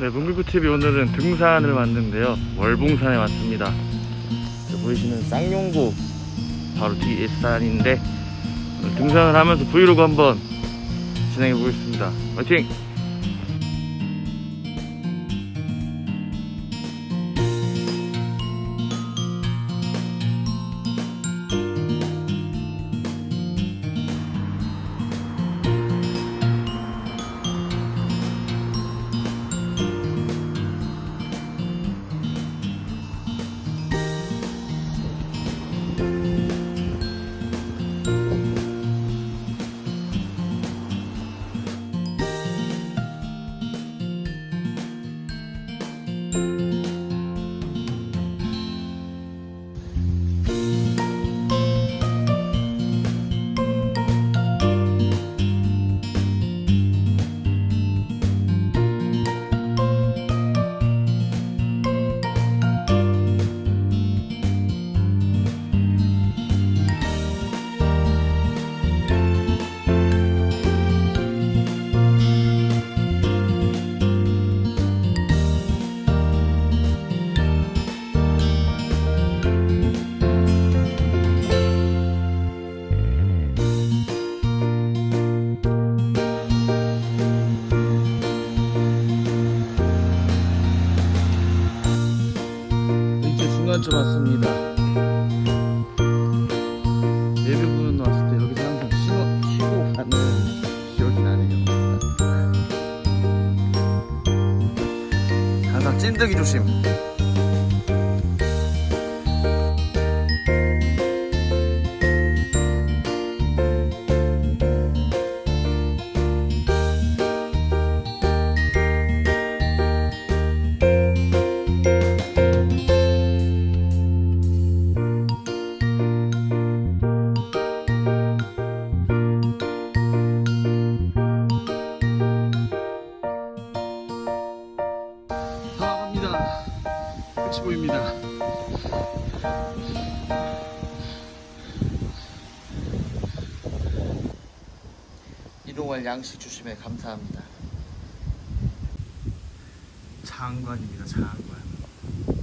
네, 문글구TV 오늘은 등산을 왔는데요. 월봉산에 왔습니다. 보이시는 쌍용고 바로 뒤에 산인데 등산을 하면서 브이로그 한번 진행해 보겠습니다. 화이팅! 왔습니다. 예비군 왔을 때 여기서 항상 쉬고, 쉬고 가는 기억이 나네요. 항상 찐득이 조심. 끝이 보입니다. 일용할 양식 주심에 감사합니다. 장관입니다. 장관.